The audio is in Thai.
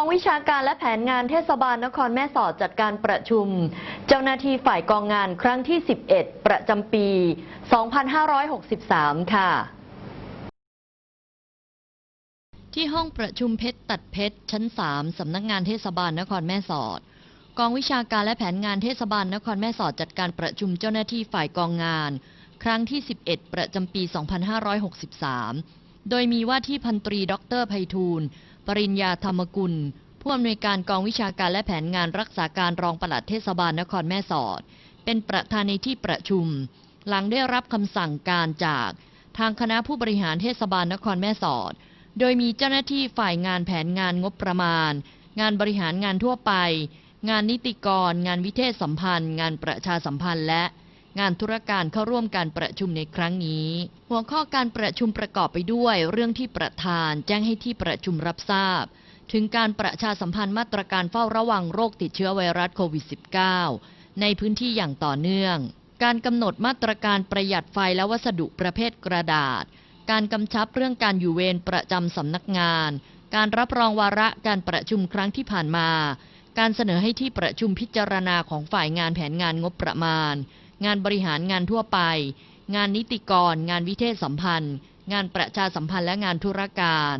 องวิชาการและแผนงานเทศบาลนครแม่สอดจัดการประชุม เจ้าหน้าที่ฝ่ายกองงานครั้งที่ 11 ประจำปี 2563 ค่ะ ที่ห้องประชุมเพชรตัดเพชรชั้น 3 สำนักงานเทศบาลนครแม่สอด กองวิชาการและแผนงานเทศบาลนครแม่สอดจัดการประชุมเจ้าหน้าที่ฝ่ายกองงาน ครั้งที่ 11 ประจำปี 2563 โดยมีว่าที่พันตรีด็อกเตอร์ไพฑูรย์ปริญญาธรรมกุล ผู้อำนวยการกองวิชาการและแผนงานรักษาการรองปลัดเทศบาลนครแม่สอด เป็นประธานในที่ประชุม หลังได้รับคำสั่งการจากทางคณะผู้บริหารเทศบาลนครแม่สอด โดยมีเจ้าหน้าที่ฝ่ายงานแผนงานงบประมาณ งานบริหารงานทั่วไป งานนิติกร งานวิเทศสัมพันธ์ งานประชาสัมพันธ์และ งานธุรการเข้าร่วมการประชุมในครั้งนี้ หัวข้อการประชุมประกอบไปด้วยเรื่องที่ประธานแจ้งให้ที่ประชุมรับทราบ ถึงการประชาสัมพันธ์มาตรการเฝ้าระวังโรคติดเชื้อไวรัสโควิด -19 ในพื้นที่อย่างต่อเนื่อง การกำหนดมาตรการประหยัดไฟและวัสดุประเภทกระดาษ การกำชับเรื่องการอยู่เวรประจำสำนักงาน การรับรองวาระการประชุมครั้งที่ผ่านมาการเสนอให้ที่ประชุมพิจารณาของฝ่ายงานแผนงานงบประมาณ งานบริหารงานทั่วไป งานนิติกร งานวิเทศสัมพันธ์ งานประชาสัมพันธ์และงานธุรการ